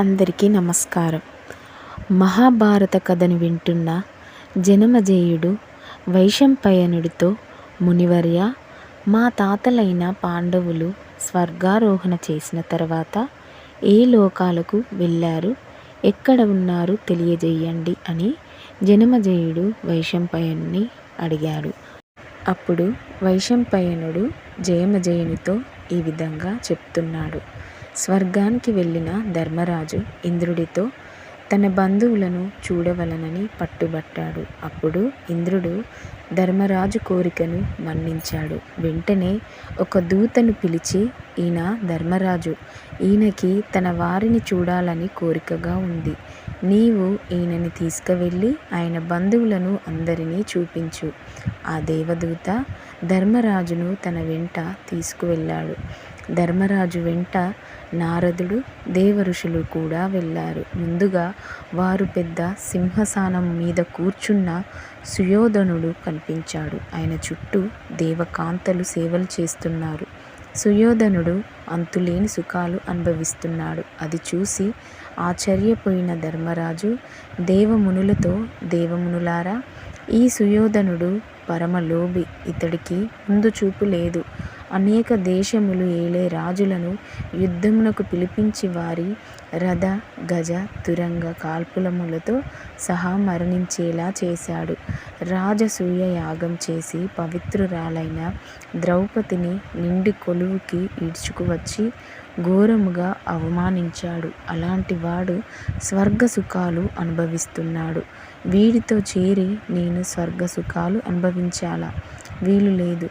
అందరికీ నమస్కారం. మహాభారత కథను వింటున్న జనమజేయుడు వైశంపయనుడితో మునివర్య మా తాతలైన పాండవులు స్వర్గారోహణ చేసిన తర్వాత ఏ లోకాలకు వెళ్ళారు ఎక్కడ ఉన్నారు తెలియజేయండి అని జనమజేయుడు వైశంపయనుని అడిగాడు. అప్పుడు వైశంపయనుడు జయమజయునితో ఈ విధంగా చెప్తున్నాడు. స్వర్గానికి వెళ్ళిన ధర్మరాజు ఇంద్రుడితో తన బంధువులను చూడవలనని పట్టుబట్టాడు. అప్పుడు ఇంద్రుడు ధర్మరాజు కోరికను మన్నించాడు. వెంటనే ఒక దూతను పిలిచి ఈయన ధర్మరాజు ఈయనకి తన వారిని చూడాలని కోరికగా ఉంది. నీవు ఈయనని తీసుకువెళ్ళి ఆయన బంధువులను అందరినీ చూపించు. ఆ దేవదూత ధర్మరాజును తన వెంట తీసుకువెళ్ళాడు. ధర్మరాజు వెంట నారదుడు దేవఋషులు కూడా వెళ్ళారు. ముందుగా వారు పెద్ద సింహసానం మీద కూర్చున్న సుయోధనుడు కనిపించాడు. ఆయన చుట్టూ దేవకాంతలు సేవలు చేస్తున్నారు. సుయోధనుడు అంతులేని సుఖాలు అనుభవిస్తున్నాడు. అది చూసి ఆశ్చర్యపోయిన ధర్మరాజు దేవమునులతో దేవమునులారా ఈ సుయోధనుడు పరమలోభి ఇతడికి ముందు చూపు లేదు. అనేక దేశములు ఏలే రాజులను యుద్ధమునకు పిలిపించి వారి రథ గజ తురంగ కాల్పులములతో సహా మరణించేలా చేశాడు. రాజసూయ యాగం చేసి పవిత్రురాలైన ద్రౌపదిని నిండి కొలువుకి ఈడ్చుకువచ్చి ఘోరముగా అవమానించాడు. అలాంటి వాడు స్వర్గ సుఖాలు అనుభవిస్తున్నాడు. వీడితో చేరి నేను స్వర్గ సుఖాలు అనుభవించాలా? వీలు లేదు.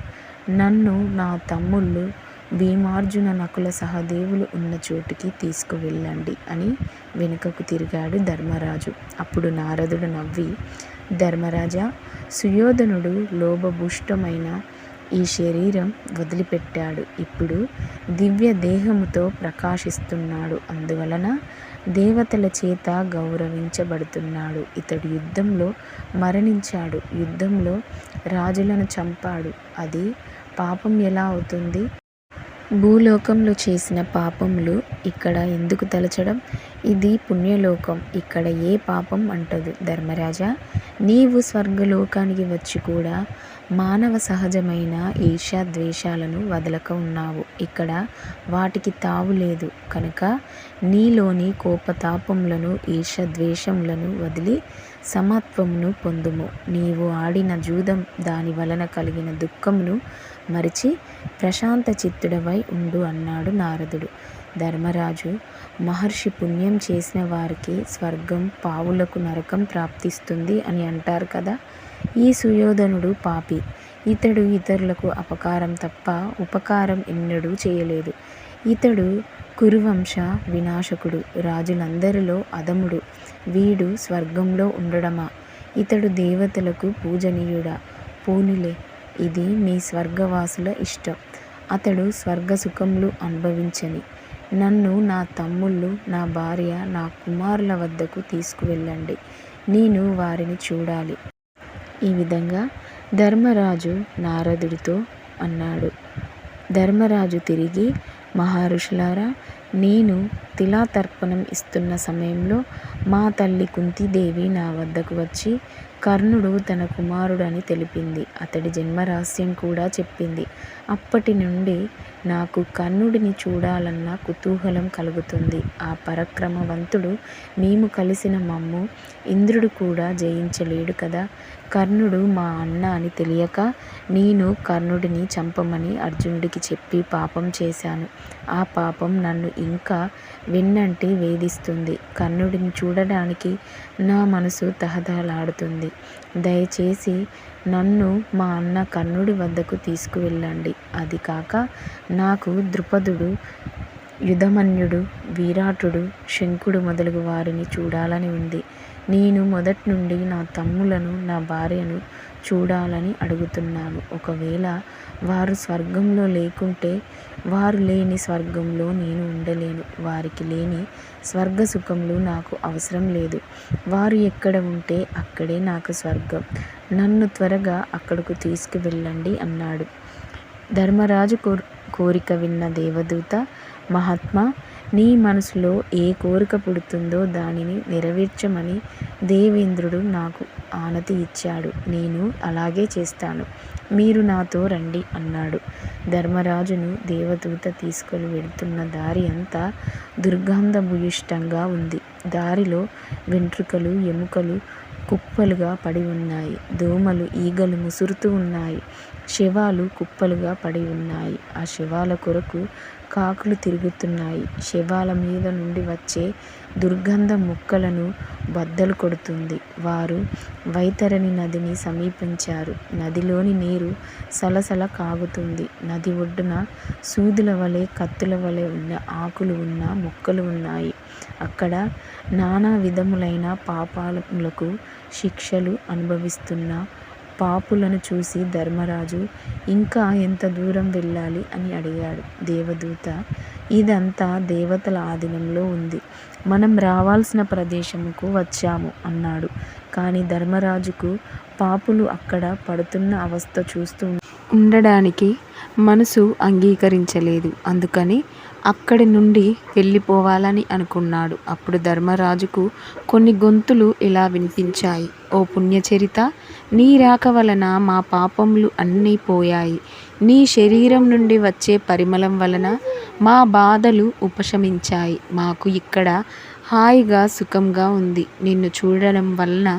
నన్ను నా తమ్ముళ్ళు భీమార్జున నకుల సహదేవులు ఉన్న చోటికి తీసుకువెళ్ళండి అని వెనుకకు తిరిగాడు ధర్మరాజు. అప్పుడు నారదుడు నవ్వి ధర్మరాజా సుయోధనుడు లోభభూష్టమైన ఈ శరీరం వదిలిపెట్టాడు. ఇప్పుడు దివ్య దేహముతో ప్రకాశిస్తున్నాడు. అందువలన దేవతల చేత గౌరవించబడుతున్నాడు. ఇతడు యుద్ధంలో మరణించాడు. యుద్ధంలో రాజులను చంపాడు. అది పాపం ఎలా అవుతుంది? భూలోకంలో చేసిన పాపములు ఇక్కడ ఎందుకు తలచడం? ఇది పుణ్యలోకం. ఇక్కడ ఏ పాపం అంటదు ధర్మరాజా. నీవు స్వర్గలోకానికి వచ్చి కూడా మానవ సహజమైన ఈర్ష్య ద్వేషాలను వదలక ఉన్నావు. ఇక్కడ వాటికి తావు లేదు. కనుక నీలోని కోపతాపములను ఈర్ష్య ద్వేషములను వదిలి సమత్వమును పొందుము. నీవు ఆడిన జూదం దాని వలన కలిగిన దుఃఖమును మరిచి ప్రశాంత చిత్తుడవై ఉండు అన్నాడు నారదుడు. ధర్మరాజు మహర్షి పుణ్యం చేసిన వారికి స్వర్గం పావులకు నరకం ప్రాప్తిస్తుంది అని అంటారు కదా. ఈ సుయోధనుడు పాపి. ఇతడు ఇతరులకు అపకారం తప్ప ఉపకారం ఎన్నడూ చేయలేదు. ఇతడు కురువంశ వినాశకుడు రాజులందరిలో అదముడు వీడు స్వర్గంలో ఉండడమా? ఇతడు దేవతలకు పూజనీయుడా? పోనిలే ఇది మీ స్వర్గవాసుల ఇష్టం. అతడు స్వర్గ సుఖములు అనుభవించని. నన్ను నా తమ్ముళ్ళు నా భార్య నా కుమారుల వద్దకు తీసుకువెళ్ళండి. నేను వారిని చూడాలి. ఈ విధంగా ధర్మరాజు నారదుడితో అన్నాడు. ధర్మరాజు తిరిగి మహర్షులారా నేను తిలాతర్పణం ఇస్తున్న సమయంలో మా తల్లి కుంతీదేవి నా వద్దకు వచ్చి కర్ణుడు తన కుమారుడని తెలిపింది. అతడి జన్మరహస్యం కూడా చెప్పింది. అప్పటి నుండి నాకు కర్ణుడిని చూడాలన్న కుతూహలం కలుగుతుంది. ఆ పరక్రమవంతుడు మేము కలిసిన మమ్ము ఇంద్రుడు కూడా జయించలేడు కదా? కర్ణుడు మా అన్న అని తెలియక నేను కర్ణుడిని చంపమని అర్జునుడికి చెప్పి పాపం చేశాను. ఆ పాపం నన్ను ఇంకా వెన్నంటి వేధిస్తుంది. కర్ణుడిని చూడడానికి నా మనసు తహతహలాడుతుంది. దయచేసి నన్ను మా అన్న కర్ణుడి వద్దకు తీసుకువెళ్ళండి. అది కాక నాకు ద్రుపదుడు యుధమన్యుడు విరాటుడు శంకుడు మొదలగు వారిని చూడాలని ఉంది. నేను మొదటి నుండి నా తమ్ములను నా భార్యను చూడాలని అడుగుతున్నాను. ఒకవేళ వారు స్వర్గంలో లేకుంటే వారు లేని స్వర్గంలో నేను ఉండలేను. వారికి లేని స్వర్గ సుఖంలో నాకు అవసరం లేదు. వారు ఎక్కడ ఉంటే అక్కడే నాకు స్వర్గం. నన్ను త్వరగా అక్కడకు తీసుకువెళ్ళండి అన్నాడు. ధర్మరాజు కోరిక విన్న దేవదూత మహాత్మా నీ మనసులో ఏ కోరిక పుడుతుందో దానిని నెరవేర్చమని దేవేంద్రుడు నాకు ఆనతి ఇచ్చాడు. నేను అలాగే చేస్తాను. మీరు నాతో రండి అన్నాడు. ధర్మరాజును దేవదూత తీసుకొని వెడుతున్న దారి అంతా దుర్గంధభూయిష్టంగా ఉంది. దారిలో వెంట్రుకలు ఎముకలు కుప్పలుగా పడి ఉన్నాయి. దోమలు ఈగలు ముసురుతూ ఉన్నాయి. శవాలు కుప్పలుగా పడి ఉన్నాయి. ఆ శవాల కొరకు కాకులు తిరుగుతున్నాయి. శవాల మీద నుండి వచ్చే దుర్గంధ ముక్కలను బద్దలు కొడుతుంది. వారు వైతరణి నదిని సమీపించారు. నదిలోని నీరు సలసల కాగుతుంది. నది ఒడ్డున సూదుల వలె కత్తుల వలె ఉన్న ఆకులు ఉన్న మొక్కలు ఉన్నాయి. అక్కడ నానా విధములైన పాపాలకు శిక్షలు అనుభవిస్తున్న పాపులను చూసి ధర్మరాజు ఇంకా ఎంత దూరం వెళ్ళాలి? అని అడిగాడు దేవదూత. ఇదంతా దేవతల ఆధీనంలో ఉంది. మనం రావాల్సిన ప్రదేశముకు వచ్చాము అన్నాడు. కానీ ధర్మరాజుకు పాపులు అక్కడ పడుతున్న అవస్థ చూస్తూ ఉండడానికి మనసు అంగీకరించలేదు. అందుకని అక్కడి నుండి వెళ్ళిపోవాలని అనుకున్నాడు. అప్పుడు ధర్మరాజుకు కొన్ని గొంతులు ఇలా వినిపించాయి. ఓ పుణ్యచరిత నీ రాక వలన మా పాపములు అన్నీ పోయాయి. నీ శరీరం నుండి వచ్చే పరిమళం వలన మా బాధలు ఉపశమించాయి. మాకు ఇక్కడ హాయిగా సుఖంగా ఉంది. నిన్ను చూడడం వలన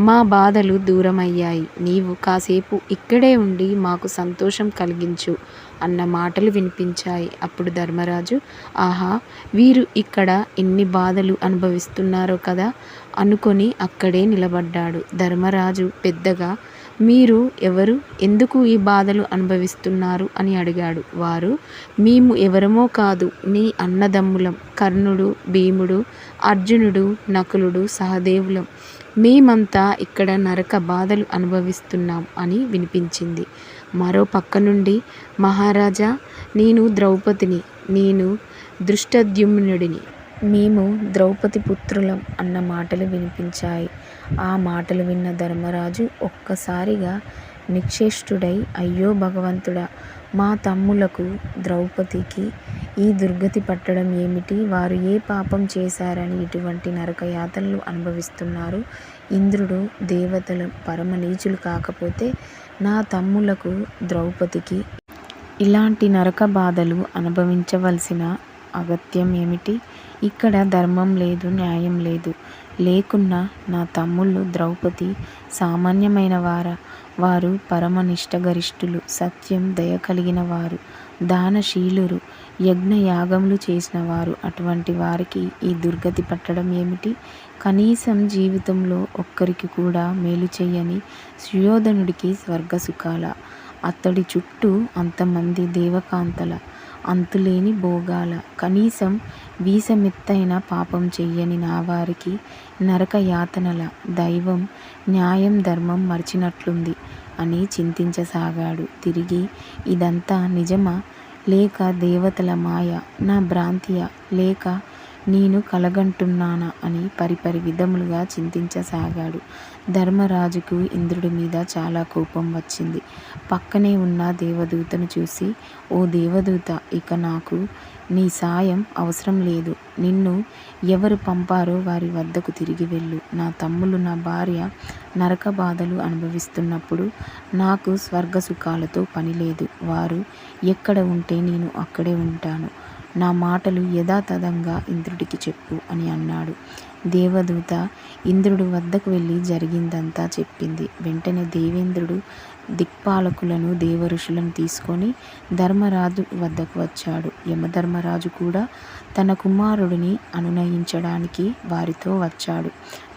మా బాధలు దూరమయ్యాయి. నీవు కాసేపు ఇక్కడే ఉండి మాకు సంతోషం కలిగించు అన్న మాటలు వినిపించాయి. అప్పుడు ధర్మరాజు ఆహా వీరు ఇక్కడ ఎన్ని బాధలు అనుభవిస్తున్నారో కదా! అనుకొని అక్కడే నిలబడ్డాడు. ధర్మరాజు పెద్దగా మీరు ఎవరు? ఎందుకు ఈ బాధలు అనుభవిస్తున్నారు? అని అడిగాడు. వారు మేము ఎవరమో కాదు. నీ అన్నదమ్ములం కర్ణుడు భీముడు అర్జునుడు నకులుడు సహదేవులం. మేమంతా ఇక్కడ నరక బాధలు అనుభవిస్తున్నాం అని వినిపించింది. మరో పక్క నుండి మహారాజా నేను ద్రౌపదిని నేను దృష్టద్యుమ్నుడిని మేము ద్రౌపది పుత్రులం అన్న మాటలు వినిపించాయి. ఆ మాటలు విన్న ధర్మరాజు ఒక్కసారిగా నిక్షేష్టుడై అయ్యో భగవంతుడా మా తమ్ములకు ద్రౌపదికి ఈ దుర్గతి పట్టడం ఏమిటి? వారు ఏ పాపం చేశారని ఇటువంటి నరకయాతనలు అనుభవిస్తున్నారు. ఇంద్రుడు దేవతలు పరమ నీచులు కాకపోతే నా తమ్ములకు ద్రౌపదికి ఇలాంటి నరక బాధలు అనుభవించవలసిన అగత్యం ఏమిటి? ఇక్కడ ధర్మం లేదు న్యాయం లేదు. లేకున్నా నా తమ్ముళ్ళు ద్రౌపది సామాన్యమైన వారా వారు పరమనిష్ట గరిష్ఠులు సత్యం దయ కలిగిన వారు దానశీలురు యజ్ఞ యాగములు చేసిన వారు అటువంటి వారికి ఈ దుర్గతి పట్టడం ఏమిటి? కనీసం జీవితంలో ఒక్కరికి కూడా మేలు చేయని సుయోధనుడికి స్వర్గసుఖాల. అతడి చుట్టూ అంతమంది దేవకాంతల. అంతులేని భోగాల. కనీసం వీసమెత్తైన పాపం చెయ్యని నా వారికి నరక యాతనల దైవం న్యాయం ధర్మం మర్చినట్లుంది అని చింతించసాగాడు. తిరిగి ఇదంతా నిజమా? లేక దేవతల మాయ నా భ్రాంతియా? లేక నేను కలగంటున్నానా అని పరిపరి విధములుగా చింతించసాగాడు. ధర్మరాజుకు ఇంద్రుడి మీద చాలా కోపం వచ్చింది. పక్కనే ఉన్న దేవదూతను చూసి ఓ దేవదూత ఇక నాకు నీ సాయం అవసరం లేదు. నిన్ను ఎవరు పంపారో వారి వద్దకు తిరిగి వెళ్ళు. నా తమ్ములు నా భార్య నరక బాధలు అనుభవిస్తున్నప్పుడు నాకు స్వర్గ సుఖాలతో పని లేదు. వారు ఎక్కడ ఉంటే నేను అక్కడే ఉంటాను. నా మాటలు యథాతథంగా ఇంద్రుడికి చెప్పు అని అన్నాడు. దేవదూత ఇంద్రుడు వద్దకు వెళ్ళి జరిగిందంతా చెప్పింది. వెంటనే దేవేంద్రుడు దిక్పాలకులను దేవఋషులను తీసుకొని ధర్మరాజు వద్దకు వచ్చాడు. యమధర్మరాజు కూడా తన కుమారుడిని అనునయించడానికి వారితో వచ్చాడు.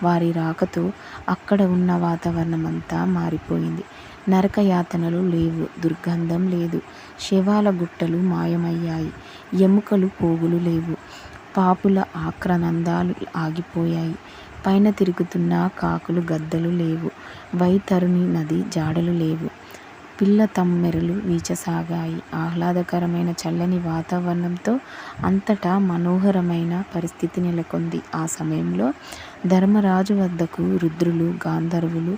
వారి రాకతో అక్కడ ఉన్న వాతావరణం అంతా మారిపోయింది. నరకయాతనలు లేవు దుర్గంధం లేదు శవాల గుట్టలు మాయమయ్యాయి ఎముకలు పోగులు లేవు పాపుల ఆక్రనందాలు ఆగిపోయాయి పైన తిరుగుతున్న కాకులు గద్దలు లేవు వైతరుని నది జాడలు లేవు పిల్ల తమ్మెరలు వీచసాగాయి. ఆహ్లాదకరమైన చల్లని వాతావరణంతో అంతటా మనోహరమైన పరిస్థితి నెలకొంది. ఆ సమయంలో ధర్మరాజు వద్దకు రుద్రులు, గాంధర్వులు,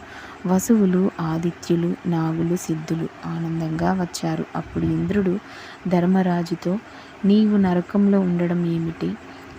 వసువులు, ఆదిత్యులు, నాగులు, సిద్ధులు ఆనందంగా వచ్చారు. అప్పుడు ఇంద్రుడు ధర్మరాజుతో నీవు నరకంలో ఉండడం ఏమిటి?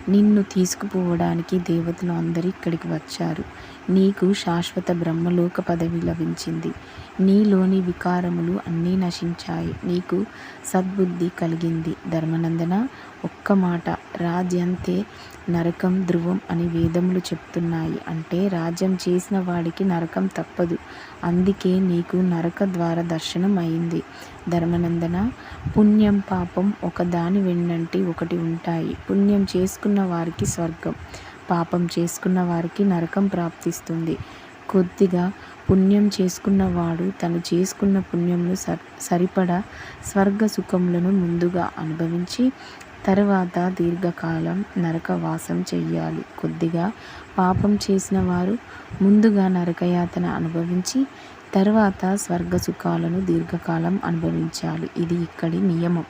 నిన్ను తీసుకుపోవడానికి దేవతలు అందరూ ఇక్కడికి వచ్చారు. నీకు శాశ్వత బ్రహ్మలోక పదవి లభించింది. నీలోని వికారములు అన్నీ నశించాయి. నీకు సద్బుద్ధి కలిగింది. ధర్మనందన ఒక్క మాట రాజ్యంతే నరకం ధ్రువం అని వేదములు చెప్తున్నాయి. అంటే రాజ్యం చేసిన వాడికి నరకం తప్పదు. అందుకే నీకు నరక ద్వార దర్శనం అయింది. ధర్మనందన పుణ్యం, పాపం ఒకదాని వెన్నంటి ఒకటి ఉంటాయి. పుణ్యం చేసుకున్న వారికి స్వర్గం, పాపం చేసుకున్న వారికి నరకం ప్రాప్తిస్తుంది. కొద్దిగా పుణ్యం చేసుకున్నవాడు తను చేసుకున్న పుణ్యంకు సరిపడా స్వర్గ సుఖములను ముందుగా అనుభవించి తర్వాత దీర్ఘకాలం నరక వాసం చెయ్యాలి. కొద్దిగా పాపం చేసిన వారు ముందుగా నరకయాతన అనుభవించి తరువాత స్వర్గ సుఖాలను దీర్ఘకాలం అనుభవించాలి. ఇది ఇక్కడి నియమం.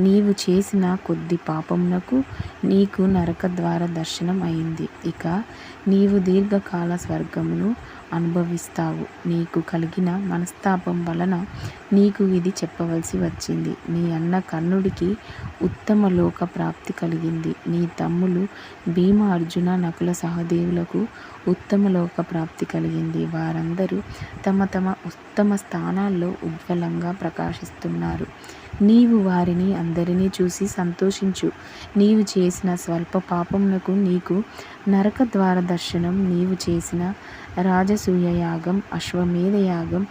నీవు చేసిన కొద్ది పాపమునకు నీకు నరక ద్వార దర్శనం అయింది. ఇక నీవు దీర్ఘకాల స్వర్గమును అనుభవిస్తావు. నీకు కలిగిన మనస్తాపం వలన నీకు ఇది చెప్పవలసి వచ్చింది. నీ అన్న కర్ణుడికి ఉత్తమ లోక ప్రాప్తి కలిగింది. నీ తమ్ములు భీమ, అర్జున, నకుల, సహదేవులకు ఉత్తమ లోక ప్రాప్తి కలిగింది. వారందరూ తమ తమ ఉత్తమ స్థానాల్లో ఉజ్వలంగా ప్రకాశిస్తున్నారు. నీవు వారిని అందరినీ చూసి సంతోషించు. నీవు చేసిన స్వల్ప పాపమునకు నీకు నరక ద్వార దర్శనం నీవు చేసిన రాజసూయ యాగం, అశ్వమేధ యాగం,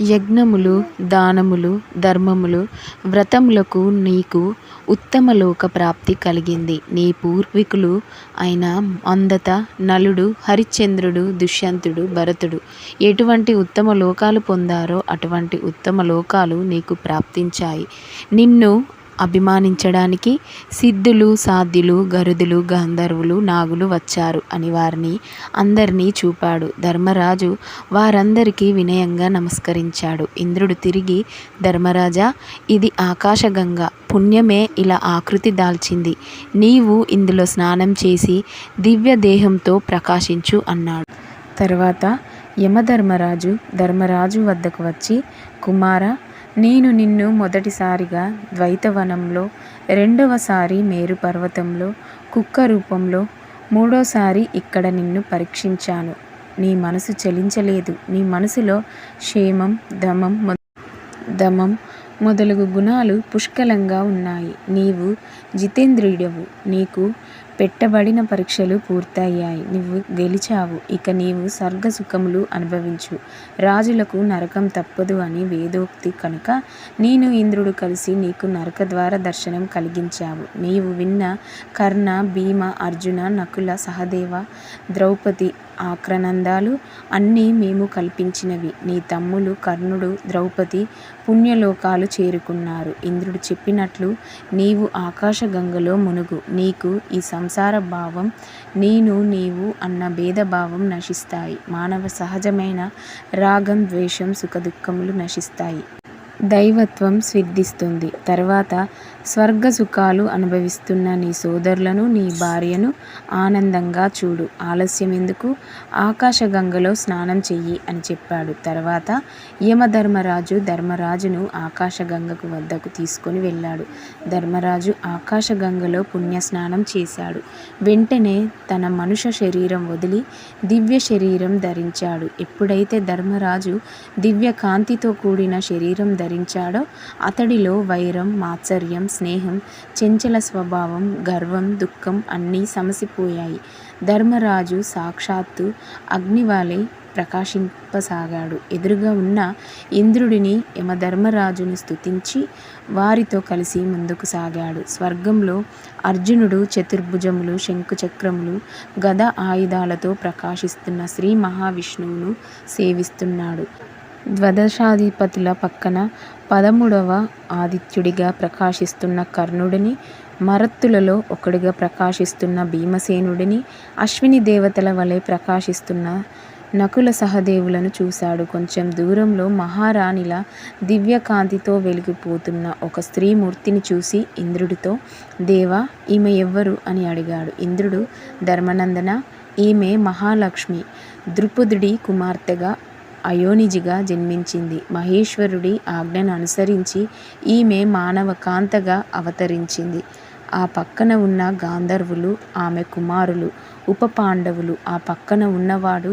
యజ్ఞములు, దానములు, ధర్మములు, వ్రతములకు నీకు ఉత్తమ లోక ప్రాప్తి కలిగింది. నీ పూర్వీకులు అయిన అందత నలుడు, హరిశ్చంద్రుడు, దుష్యంతుడు, భరతుడు ఎటువంటి ఉత్తమ లోకాలు పొందారో అటువంటి ఉత్తమ లోకాలు నీకు ప్రాప్తించాయి. నిన్ను అభిమానించడానికి సిద్ధులు, సాధ్యులు, గరుదులు గంధర్వులు, నాగులు వచ్చారు అని వారిని అందరినీ చూపాడు. ధర్మరాజు వారందరికీ వినయంగా నమస్కరించాడు. ఇంద్రుడు తిరిగి ధర్మరాజా ఇది ఆకాశగంగ. పుణ్యమే ఇలా ఆకృతి దాల్చింది. నీవు ఇందులో స్నానం చేసి దివ్య దేహంతో ప్రకాశించు అన్నాడు. తర్వాత యమధర్మరాజు ధర్మరాజు వద్దకు వచ్చి కుమార నేను నిన్ను మొదటిసారిగా ద్వైతవనంలో, రెండవసారి మేరు పర్వతంలో కుక్క రూపంలో, మూడోసారి ఇక్కడ నిన్ను పరీక్షించాను. నీ మనసు చలించలేదు. నీ మనసులో శేమం, దమం మొదలగు గుణాలు పుష్కలంగా ఉన్నాయి. నీవు జితేంద్రియుడవు. నీకు పెట్టబడిన పరీక్షలు పూర్తయ్యాయి. నువ్వు గెలిచావు. ఇక నీవు స్వర్గ సుఖములు అనుభవించు. రాజులకు నరకం తప్పదు అని వేదోక్తి కనుక నేను ఇంద్రుడు కలిసి నీకు నరక ద్వార దర్శనం కలిగించావు. నీవు విన్న కర్ణ, భీమ, అర్జున, నకుల, సహదేవ, ద్రౌపది ఆక్రనందాలు అన్నీ మేము కల్పించినవి. నీ తమ్ములు కర్ణుడు, ద్రౌపది పుణ్యలోకాలు చేరుకున్నారు. ఇంద్రుడు చెప్పినట్లు నీవు ఆకాశగంగలో మునుగు. నీకు ఈ సంసార భావం, నేను నీవు అన్న భేదభావం నశిస్తాయి. మానవ సహజమైన రాగం, ద్వేషం, సుఖదుఃఖములు నశిస్తాయి. దైవత్వం సిద్ధిస్తుంది. తర్వాత స్వర్గ సుఖాలు అనుభవిస్తున్న నీ సోదరులను, నీ భార్యను ఆనందంగా చూడు. ఆలస్యం ఎందుకు? ఆకాశగంగలో స్నానం చెయ్యి అని చెప్పాడు. తర్వాత యమధర్మరాజు ధర్మరాజును ఆకాశగంగకు వద్దకు తీసుకొని వెళ్ళాడు. ధర్మరాజు ఆకాశగంగలో పుణ్యస్నానం చేశాడు. వెంటనే తన మనుష్య శరీరం వదిలి దివ్య శరీరం ధరించాడు. ఎప్పుడైతే ధర్మరాజు దివ్య కాంతితో కూడిన శరీరం ధరి ధరించాడో అతడిలో వైరం, మాత్సర్యం, స్నేహం, చెంచల స్వభావం, గర్వం, దుఃఖం అన్నీ సమసిపోయాయి. ధర్మరాజు సాక్షాత్తు అగ్నివాలే ప్రకాశింపసాగాడు. ఎదురుగా ఉన్న ఇంద్రుడిని, యమధర్మరాజుని స్తుతించి వారితో కలిసి ముందుకు సాగాడు. స్వర్గంలో అర్జునుడు చతుర్భుజములు, శంఖుచక్రములు, గద ఆయుధాలతో ప్రకాశిస్తున్న శ్రీ మహావిష్ణువును సేవిస్తున్నాడు. ద్వాదశాధిపతుల పక్కన పదమూడవ ఆదిత్యుడిగా ప్రకాశిస్తున్న కర్ణుడిని, మరత్తులలో ఒకడుగా ప్రకాశిస్తున్న భీమసేనుడిని, అశ్విని దేవతల వలె ప్రకాశిస్తున్న నకుల సహదేవులను చూశాడు. కొంచెం దూరంలో మహారాణిల దివ్యకాంతితో వెలిగిపోతున్న ఒక స్త్రీమూర్తిని చూసి ఇంద్రుడితో దేవా! ఈమె ఎవ్వరు? అని అడిగాడు. ఇంద్రుడు ధర్మనందన ఈమె మహాలక్ష్మి. ద్రుపదుడి కుమార్తెగా అయోనిజిగా జన్మించింది. మహేశ్వరుడి ఆజ్ఞను అనుసరించి ఈమె మానవ కాంతగా అవతరించింది. ఆ పక్కన ఉన్న గాంధర్వులు ఆమె కుమారులు. ఉప పాండవులు. ఆ పక్కన ఉన్నవాడు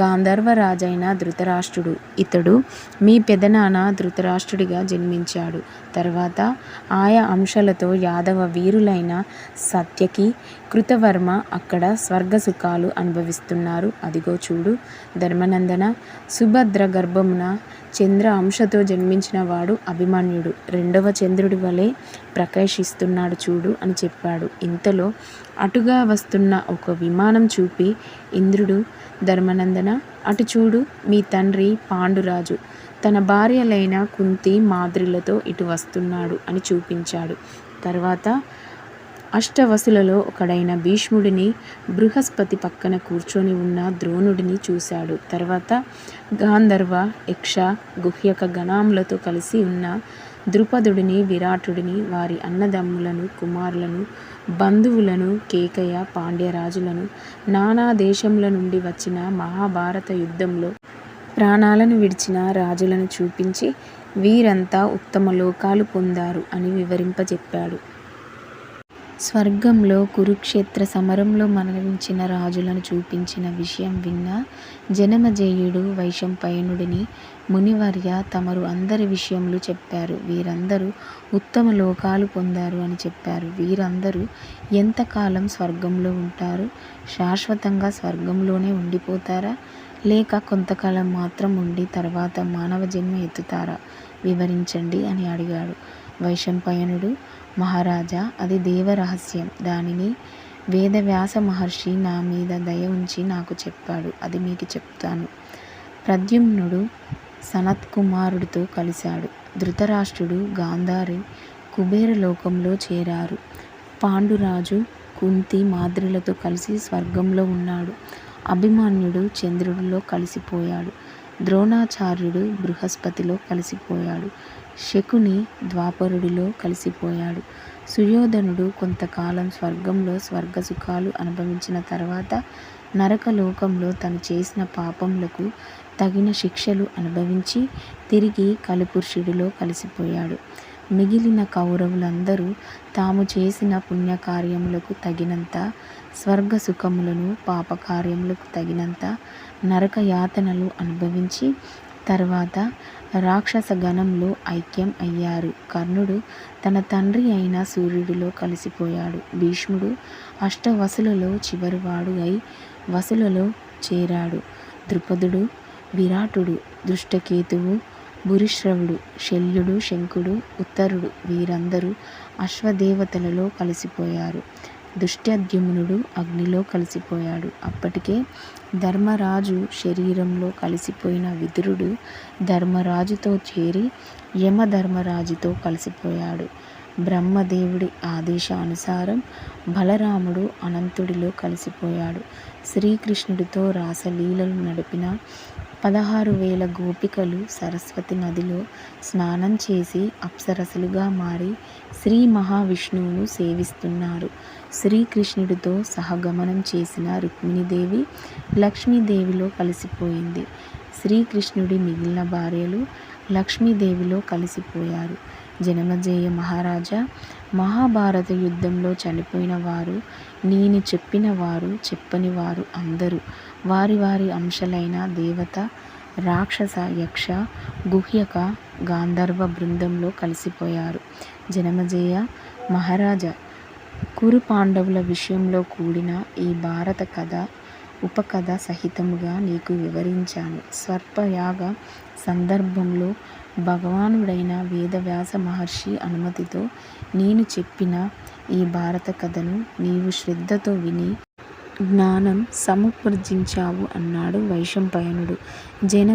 గాంధర్వరాజైన ధృతరాష్ట్రుడు. ఇతడు మీ పెదనాన్న ధృతరాష్ట్రుడిగా జన్మించాడు. తర్వాత ఆయా అంశాలతో యాదవ వీరులైన సత్యకి కృతవర్మ అక్కడ స్వర్గసుఖాలు అనుభవిస్తున్నారు. అదిగో చూడు ధర్మనందన సుభద్ర గర్భమున చంద్ర అంశతో జన్మించిన వాడు అభిమన్యుడు. రెండవ చంద్రుడి వలె ప్రకాశిస్తున్నాడు చూడు అని చెప్పాడు. ఇంతలో అటుగా వస్తున్న ఒక విమానం చూపి ఇంద్రుడు ధర్మనందన అటు చూడు మీ తండ్రి పాండురాజు తన భార్యలైన కుంతి మాద్రిలతో ఇటు వస్తున్నాడు అని చూపించాడు. తర్వాత అష్టవసులలో ఒకడైన భీష్ముడిని, బృహస్పతి పక్కన కూర్చొని ఉన్న ద్రోణుడిని చూశాడు. తర్వాత గాంధర్వ, యక్ష, గుహ్యక గణాములతో కలిసి ఉన్న ద్రుపదుడిని, విరాటుడిని, వారి అన్నదమ్ములను, కుమారులను, బంధువులను, కేకయ, పాండ్యరాజులను నానా దేశముల నుండి వచ్చిన మహాభారత యుద్ధంలో ప్రాణాలను విడిచిన రాజులను చూపించి వీరంతా ఉత్తమ లోకాలు పొందారు అని వివరింపజెప్పాడు. స్వర్గంలో కురుక్షేత్ర సమరంలో మరణించిన రాజులను చూపించిన విషయం విన్న జనమేజయుడు వైశంపాయనుడిని మునివర్య తమరు అందరి విషయములు చెప్పారు. వీరందరూ ఉత్తమ లోకాలు పొందారు అని చెప్పారు. వీరందరూ ఎంతకాలం స్వర్గంలో ఉంటారు? శాశ్వతంగా స్వర్గంలోనే ఉండిపోతారా? లేక కొంతకాలం మాత్రం ఉండి తర్వాత మానవ జన్మ ఎత్తుతారా? వివరించండి అని అడిగాడు. వైశంపాయనుడు మహారాజా! అది దేవరహస్యం. దానిని వేదవ్యాస మహర్షి నా మీద దయ ఉంచి నాకు చెప్పాడు. అది మీకు చెప్తాను. ప్రద్యుమ్నుడు సనత్కుమారుడితో కలిశాడు. ధృతరాష్ట్రుడు, గాంధారి కుబేర లోకంలో చేరారు. పాండురాజు కుంతి మాద్రులతో కలిసి స్వర్గంలో ఉన్నాడు. అభిమాన్యుడు చంద్రుడిలో కలిసిపోయాడు. ద్రోణాచార్యుడు బృహస్పతిలో కలిసిపోయాడు. శకుని ద్వాపరుడిలో కలిసిపోయాడు. సుయోధనుడు కొంతకాలం స్వర్గంలో స్వర్గసుఖాలు అనుభవించిన తర్వాత నరకలోకంలో తను చేసిన పాపములకు తగిన శిక్షలు అనుభవించి తిరిగి కలిపురుషుడిలో కలిసిపోయాడు. మిగిలిన కౌరవులందరూ తాము చేసిన పుణ్యకార్యములకు తగినంత స్వర్గసుఖములను, పాపకార్యములకు తగినంత నరకయాతనలు అనుభవించి తర్వాత రాక్షస గణంలో ఐక్యం అయ్యారు. కర్ణుడు తన తండ్రి అయిన సూర్యుడిలో కలిసిపోయాడు. భీష్ముడు అష్టవసులలో చివరివాడు అయి వసులలో చేరాడు. ద్రుపదుడు, విరాటుడు, ధృష్టకేతువు, భురిశ్రవుడు శల్యుడు, శంఖుడు, ఉత్తరుడు వీరందరూ అశ్వదేవతలలో కలిసిపోయారు. దుష్ట్యద్యుమ్నుడు అగ్నిలో కలిసిపోయాడు. అప్పటికే ధర్మరాజు శరీరంలో కలిసిపోయిన విదురుడు ధర్మరాజుతో చేరి యమధర్మరాజుతో కలిసిపోయాడు. బ్రహ్మదేవుడి ఆదేశానుసారం బలరాముడు అనంతుడిలో కలిసిపోయాడు. శ్రీకృష్ణుడితో రాసలీలలు నడిపిన పదహారు వేల గోపికలు సరస్వతి నదిలో స్నానం చేసి అప్సరసలుగా మారి శ్రీ మహావిష్ణువును సేవిస్తున్నారు. శ్రీకృష్ణుడితో సహగమనం చేసిన రుక్మిణీదేవి లక్ష్మీదేవిలో కలిసిపోయింది. శ్రీకృష్ణుడి మిగిలిన భార్యలు లక్ష్మీదేవిలో కలిసిపోయారు. జనమజేయ మహారాజా! మహాభారత యుద్ధంలో చనిపోయిన వారు, నేను చెప్పిన వారు, చెప్పని వారు అందరూ వారి వారి అంశాలైన దేవత రాక్షస, యక్ష, గుహ్యక, గాంధర్వ బృందంలో కలిసిపోయారు. జనమజేయ మహారాజా! కురు పాండవుల విషయంలో కూడిన ఈ భారత కథ ఉపకథ సహితముగా నీకు వివరించాను. సర్పయాగ సందర్భంలో భగవానుడైన వేదవ్యాస మహర్షి అనుమతితో నేను చెప్పిన ఈ భారత కథను నీవు శ్రద్ధతో విని జ్ఞానం సముపార్జించావు అన్నాడు వైశంపయనుడు జన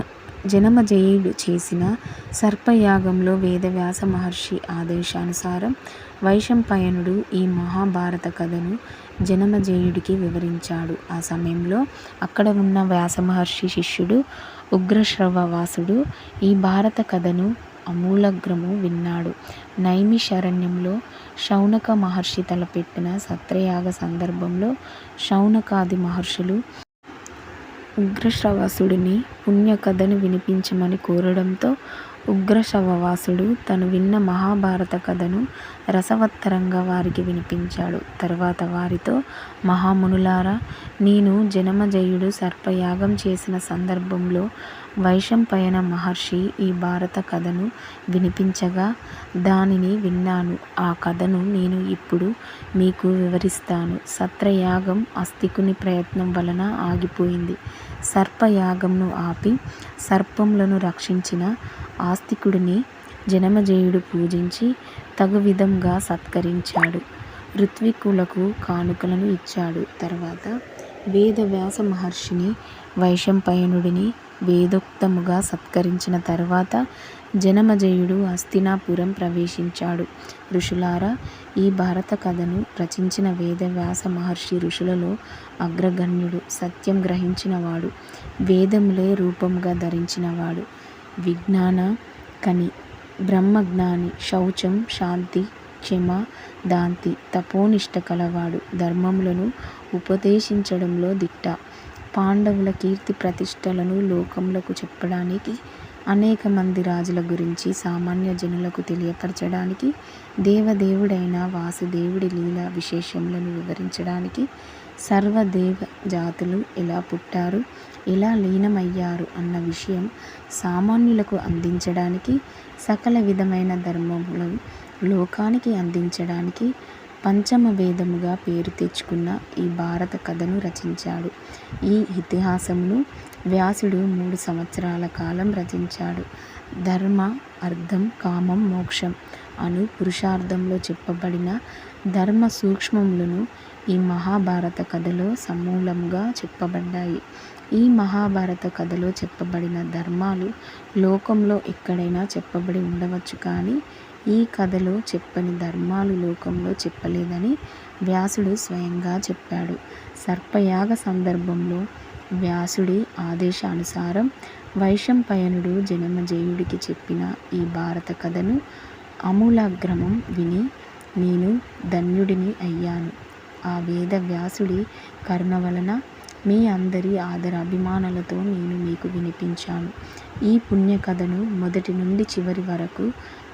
జనమేజయుడు చేసిన సర్పయాగంలో వేదవ్యాస మహర్షి ఆదేశానుసారం వైశంపయనుడు ఈ మహాభారత కథను జనమజేయుడికి వివరించాడు. ఆ సమయంలో అక్కడ ఉన్న వ్యాస మహర్షి శిష్యుడు ఉగ్రశ్రవవాసుడు ఈ భారత కథను అమూలగ్రము విన్నాడు. నైమిషరణ్యంలో శౌనక మహర్షి తలపెట్టిన సత్రయాగ సందర్భంలో శౌనకాది మహర్షులు ఉగ్రశ్రవసుడిని పుణ్యకథను వినిపించమని కోరడంతో ఉగ్రశ్రవవాసుడు తను విన్న మహాభారత కథను రసవత్తరంగా వారికి వినిపించాడు. తర్వాత వారితో మహామునులారా నేను జనమజయుడు సర్పయాగం చేసిన సందర్భంలో వైశంపయన మహర్షి ఈ భారత కథను వినిపించగా దానిని విన్నాను. ఆ కథను నేను ఇప్పుడు మీకు వివరిస్తాను. సత్రయాగం అస్తికుని ప్రయత్నం వలన ఆగిపోయింది. సర్పయాగంను ఆపి సర్పములను రక్షించిన ఆస్తికుడిని జనమజేయుడు పూజించి తగు విధంగా సత్కరించాడు. ఋత్వికులకు కానుకలను ఇచ్చాడు. తర్వాత వేదవ్యాస మహర్షిని వైశంపాయనుడిని వేదోక్తముగా సత్కరించిన తర్వాత జనమజయుడు హస్తినాపురం ప్రవేశించాడు. ఋషులారా ఈ భారత కథను రచించిన వేదవ్యాస మహర్షి ఋషులలో అగ్రగణ్యుడు సత్యం గ్రహించినవాడు వేదములే రూపంగా ధరించినవాడు. విజ్ఞాన కని బ్రహ్మజ్ఞాని శౌచం శాంతి క్షమ దాంతి తపోనిష్ట కలవాడు ధర్మములను ఉపదేశించడంలో దిట్ట. పాండవుల కీర్తి ప్రతిష్టలను లోకములకు చెప్పడానికి అనేక మంది రాజుల గురించి సామాన్య జనులకు తెలియపరచడానికి దేవదేవుడైన వాసుదేవుడి లీలా విశేషములను వివరించడానికి సర్వదేవ జాతులు ఎలా పుట్టారు ఎలా లీనమయ్యారు అన్న విషయం సామాన్యులకు అందించడానికి సకల విధమైన ధర్మములను లోకానికి అందించడానికి పంచమ వేదముగా పేరు తెచ్చుకున్న ఈ భారత కథను రచించాడు. ఈ ఇతిహాసమును వ్యాసుడు మూడు సంవత్సరాల కాలం రచించాడు. ధర్మ అర్థం కామం మోక్షం అను పురుషార్థంలో చెప్పబడిన ధర్మ సూక్ష్మములను ఈ మహాభారత కథలో సమూలంగా చెప్పబడ్డాయి. ఈ మహాభారత కథలో చెప్పబడిన ధర్మాలు లోకంలో ఎక్కడైనా చెప్పబడి ఉండవచ్చు కానీ ఈ కథలో చెప్పని ధర్మాలు లోకంలో చెప్పలేదని వ్యాసుడు స్వయంగా చెప్పాడు. సర్పయాగ సందర్భంలో వ్యాసుడి ఆదేశానుసారం వైశంపయనుడు జనమజేయుడికి చెప్పిన ఈ భారత కథను అమూలాగ్రమం విని నేను ధన్యుడిని అయ్యాను. ఆ వేద వ్యాసుడి కరుణ వలన మీ అందరి ఆదర అభిమానాలతో నేను మీకు వినిపించాను. ఈ పుణ్యకథను మొదటి నుండి చివరి వరకు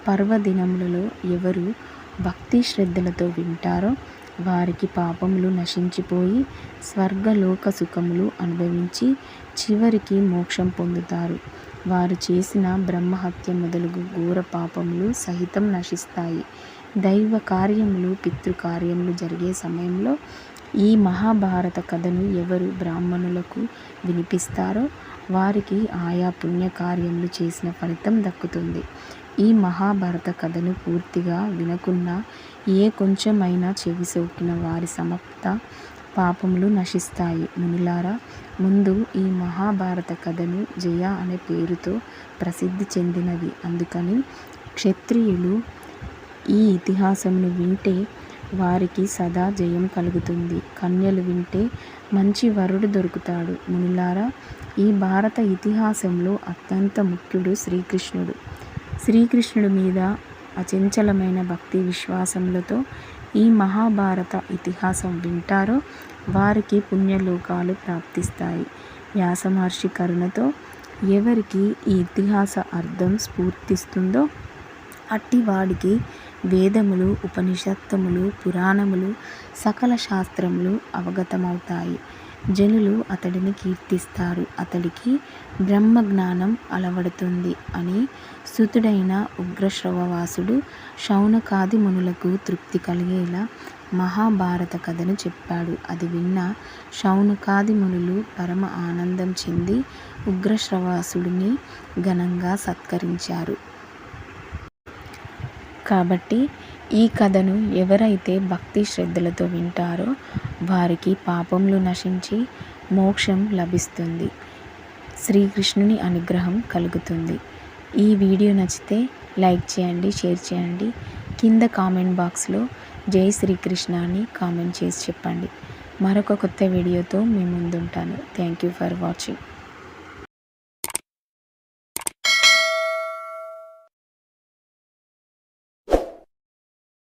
పర్వదినములలో ఎవరు భక్తి శ్రద్ధలతో వింటారో వారికి పాపములు నశించిపోయి స్వర్గలోక సుఖములు అనుభవించి చివరికి మోక్షం పొందుతారు. వారు చేసిన బ్రహ్మహత్య మొదలగు ఘోర పాపములు సహితం నశిస్తాయి. దైవ కార్యములు పితృకార్యములు జరిగే సమయంలో ఈ మహాభారత కథను ఎవరు బ్రాహ్మణులకు వినిపిస్తారో వారికి ఆయా పుణ్యకార్యములు చేసిన ఫలితం దక్కుతుంది. ఈ మహాభారత కథను పూర్తిగా వినకున్నా ఏ కొంచెమైనా చెవి సోకిన వారి సమస్త పాపములు నశిస్తాయి. మునులారా ముందు ఈ మహాభారత కథను జయ అనే పేరుతో ప్రసిద్ధి చెందినది. అందుకని క్షత్రియులు ఈ ఇతిహాసమును వింటే వారికి సదా జయం కలుగుతుంది. కన్యలు వింటే మంచి వరుడు దొరుకుతాడు. మునులారా ఈ భారత ఇతిహాసంలో అత్యంత ముఖ్యుడు శ్రీకృష్ణుడు. శ్రీకృష్ణుడి మీద అచంచలమైన భక్తి విశ్వాసములతో ఈ మహాభారత ఇతిహాసం వింటారో వారికి పుణ్యలోకాలు ప్రాప్తిస్తాయి. వ్యాసమహర్షి కరుణతో ఎవరికి ఈ ఇతిహాస అర్థం స్ఫూర్తిస్తుందో అట్టి వాడికి వేదములు ఉపనిషత్తములు పురాణములు సకల శాస్త్రములు అవగతమవుతాయి. జనులు అతడిని కీర్తిస్తారు. అతడికి బ్రహ్మజ్ఞానం అలవడుతుంది అని సుతుడైన ఉగ్రశ్రవవాసుడు శౌనకాది మునులకు తృప్తి కలిగేలా మహాభారత కథను చెప్పాడు. అది విన్న శౌనకాది మునులు పరమ ఆనందం చెంది ఉగ్రశ్రవాసుడిని ఘనంగా సత్కరించారు. కాబట్టి ఈ కథను ఎవరైతే భక్తి శ్రద్ధలతో వింటారో వారికి పాపములు నశించి మోక్షం లభిస్తుంది. శ్రీకృష్ణుని అనుగ్రహం కలుగుతుంది. ఈ వీడియో నచ్చితే లైక్ చేయండి షేర్ చేయండి. కింద కామెంట్ బాక్స్లో జై శ్రీకృష్ణ అని కామెంట్ చేసి చెప్పండి. మరొక కొత్త వీడియోతో మీ ముందుంటాను. Thank you for watching.